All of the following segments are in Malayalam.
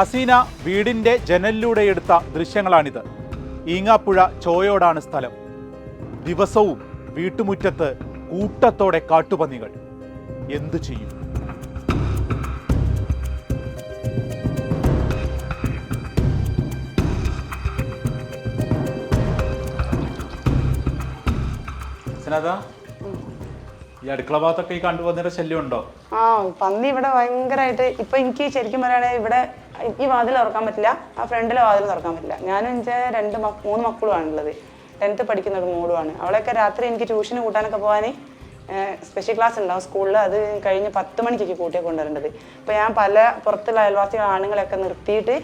ഹസീന വീടിന്റെ ജനലിലൂടെ എടുത്ത ദൃശ്യങ്ങളാണിത്. ഈങ്ങാപ്പുഴ ചോയോടാണ് സ്ഥലം. ദിവസവും വീട്ടുമുറ്റത്ത് കൂട്ടത്തോടെ കാട്ടുപന്നികൾ. എന്തു ചെയ്യും? ഈ അടുക്കള ഭാഗത്തൊക്കെ ഈ കണ്ടുപന്നിയുടെ ശല്യം ഉണ്ടോ? ആ പന്നി ഇവിടെ ഭയങ്കരമായിട്ട് ഇപ്പൊ എനിക്ക് ശരിക്കും പറയുകയാണെങ്കിൽ ഇവിടെ ഈ വാതിൽ തുറക്കാൻ പറ്റില്ല ആ ഫ്രണ്ടിലെ വാതിൽ തുറക്കാൻ പറ്റില്ല. ഞാനും എന്റെ രണ്ട് മക്ക- മൂന്ന് മക്കളുമാണുള്ളത്. ടെൻത്ത് പഠിക്കുന്ന ഒരു മോളുമാണ്. അവളൊക്കെ രാത്രി എനിക്ക് ട്യൂഷന് കൂട്ടാനൊക്കെ പോകാൻ സ്പെഷ്യൽ ക്ലാസ് ഉണ്ടാവും സ്കൂളിൽ അത് കഴിഞ്ഞ് പത്ത് മണിക്കൊക്കെ കൂട്ടിയെ കൊണ്ടുവരേണ്ടത്. അപ്പോൾ ഞാൻ പല പുറത്തുള്ള അയൽവാസികൾ ആണുങ്ങളെയൊക്കെ നിർത്തിയിട്ട്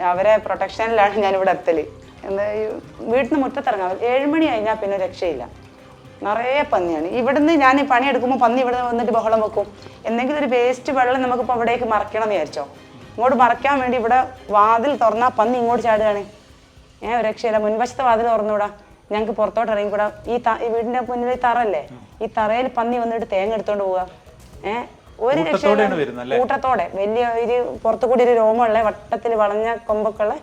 അവരെ പ്രൊട്ടക്ഷനിലാണ് ഞാൻ ഇവിടെ എത്തൽ എന്താ ഈ നിന്ന് മുറ്റത്തിറങ്ങാം. ഏഴുമണി കഴിഞ്ഞാൽ പിന്നെ രക്ഷയില്ല. നിറയെ പന്നിയാണ്. ഇവിടുന്ന് ഞാൻ പണിയെടുക്കുമ്പോൾ പന്നി ഇവിടെ വന്നിട്ട് ബഹളം വെക്കും. എന്തെങ്കിലും ഒരു വേസ്റ്റ് വെള്ളം നമുക്കിപ്പോൾ അവിടേക്ക് മറക്കണം എന്ന് വിചാരിച്ചോ? ഇങ്ങോട്ട് മറയ്ക്കാൻ വേണ്ടി ഇവിടെ വാതിൽ തുറന്നാൽ പന്നി ഇങ്ങോട്ട് ചാടുകയാണ്. ഏ ഒരു രക്ഷയില്ല. മുൻവശത്തെ വാതിൽ തുറന്നുകൂടാ ഞങ്ങൾക്ക് പുറത്തോട്ട് ഇറങ്ങിക്കൂടാ. ഈ ത- ഈ വീടിന്റെ മുന്നിൽ തറല്ലേ ഈ തറയിൽ പന്നി വന്നിട്ട് തേങ്ങ എടുത്തോണ്ട് പോവുക ഏ ഒരു രക്ഷയില്ല? കൂട്ടത്തോടെ. വലിയ ഒരു പുറത്തു കൂടി ഒരു രോമമുള്ള വട്ടത്തിൽ വളഞ്ഞ കൊമ്പൊക്കെ ഉള്ള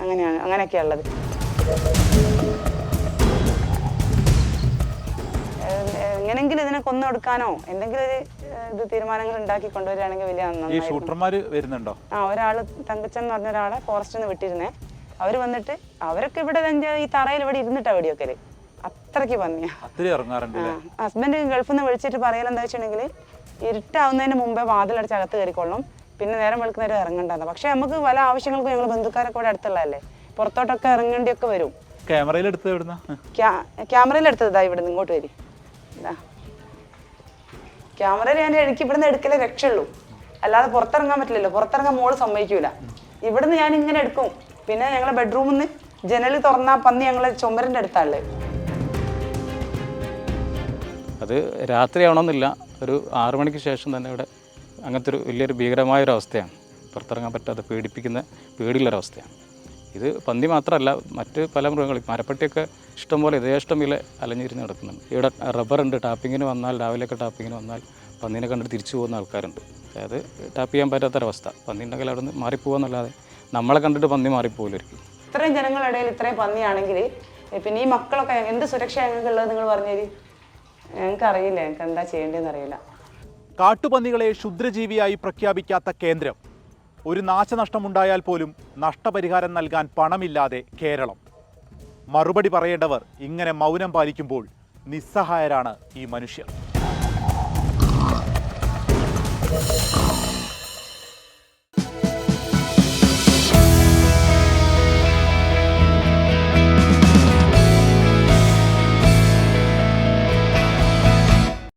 അങ്ങനെയാണ്. അങ്ങനെയൊക്കെയാണ് ഉള്ളത്. എങ്ങനെങ്കിലും ഇതിനെ കൊന്നു കൊടുക്കാനോ? എന്തെങ്കിലും ഒരു ഇത് തീരുമാനങ്ങൾ ഉണ്ടാക്കി കൊണ്ടുവരികയാണെങ്കിൽ വലിയ ഈ ഷൂട്ടർമാർ വരുന്നുണ്ടോ? ആ ഒരാൾ തങ്കച്ചൻ എന്ന് പറഞ്ഞ ഒരാളെ ഫോറസ്റ്റിൽ നിന്ന് വിട്ടിരുന്നേ. അവർ വന്നിട്ട് അവരൊക്കെ ഇവിടെ തന്നെ ഈ തറയിൽ ഇവിടെ ഇരുന്നിട്ടാ വെടിയൊക്കെ അത്രയ്ക്ക് പന്നിയാ ഹസ്ബൻഡ് ഗൾഫിൽ നിന്ന് വിളിച്ചിട്ട് പറയലെന്താ വെച്ചിട്ടുണ്ടെങ്കിൽ ഇരുട്ടാവുന്നതിന് മുമ്പേ വാതിലടച്ച് അകത്ത് കയറിക്കൊള്ളും. പിന്നെ നേരം വെളുക്കുന്നേരം ഇറങ്ങണ്ടെന്ന്. പക്ഷെ നമുക്ക് പല ആവശ്യങ്ങൾക്കും ഞങ്ങൾ ബന്ധുക്കാരൊക്കെ ഇവിടെ അടുത്തുള്ളതല്ലേ. പുറത്തോട്ടൊക്കെ ഇറങ്ങേണ്ടിയൊക്കെ വരും. ക്യാമറയിൽ എടുത്തത് ക്യാമറയിൽ എടുത്തതാ ഇവിടെ നിന്ന് ഇങ്ങോട്ട് വരി. ക്യാമറയിൽ ഞാൻ എനിക്ക് ഇവിടുന്ന് എടുക്കലേ രക്ഷയുള്ളൂ. അല്ലാതെ പുറത്തിറങ്ങാൻ പറ്റില്ലല്ലോ. പുറത്തിറങ്ങാൻ മോൾ സമ്മതിക്കൂല. ഇവിടുന്ന് ഞാൻ ഇങ്ങനെ എടുക്കും. പിന്നെ ഞങ്ങളെ ബെഡ്റൂമിൽ നിന്ന് ജനൽ തുറന്നാ പന്നി ഞങ്ങളെ ചുമരന്റെ അടുത്താളേ അത് രാത്രിയാവണമെന്നില്ല. ഒരു ആറു മണിക്ക് ശേഷം തന്നെ ഇവിടെ അങ്ങനത്തെ ഒരു വലിയൊരു ഭീകരമായ ഒരു അവസ്ഥയാണ് പുറത്തിറങ്ങാൻ പറ്റാതെ പേടിപ്പിക്കുന്ന പേടിയുള്ളൊരവസ്ഥയാണ്. ഇത് പന്നി മാത്രമല്ല മറ്റ് പല മൃഗങ്ങളും. മരപ്പട്ടിയൊക്കെ ഇഷ്ടംപോലെ യഥേഷ്ടം വില അലഞ്ഞിരിഞ്ഞ് നടക്കുന്നുണ്ട് ഇവിടെ റബ്ബറുണ്ട് ടാപ്പിങ്ങിന് വന്നാൽ രാവിലെയൊക്കെ ടാപ്പിങ്ങിന് വന്നാൽ പന്നീനെ കണ്ടിട്ട് തിരിച്ചു പോകുന്ന ആൾക്കാരുണ്ട്. അതായത് ടാപ്പ് ചെയ്യാൻ പറ്റാത്തൊരവസ്ഥ. പന്നി ഉണ്ടെങ്കിൽ അവിടെ നിന്ന് മാറിപ്പോകാന്നല്ലാതെ നമ്മളെ കണ്ടിട്ട് പന്നി മാറിപ്പോകില്ലായിരിക്കും ഇത്രയും ജനങ്ങളുടെ ഇടയിൽ ഇത്രയും പന്നിയാണെങ്കിൽ പിന്നെ ഈ മക്കളൊക്കെ എന്ത് സുരക്ഷ ഉള്ളത് നിങ്ങൾ പറഞ്ഞു ഞങ്ങൾക്ക് അറിയില്ല ഞങ്ങൾക്ക് എന്താ ചെയ്യേണ്ടതെന്ന് അറിയില്ല കാട്ടുപന്നികളെ ക്ഷുദ്രജീവിയായി പ്രഖ്യാപിക്കാത്ത കേന്ദ്രം. ഒരു നാശനഷ്ടമുണ്ടായാൽ പോലും നഷ്ടപരിഹാരം നൽകാൻ പണമില്ലാതെ കേരളം. മറുപടി പറയേണ്ടവർ ഇങ്ങനെ മൗനം പാലിക്കുമ്പോൾ നിസ്സഹായരാണ് ഈ മനുഷ്യർ.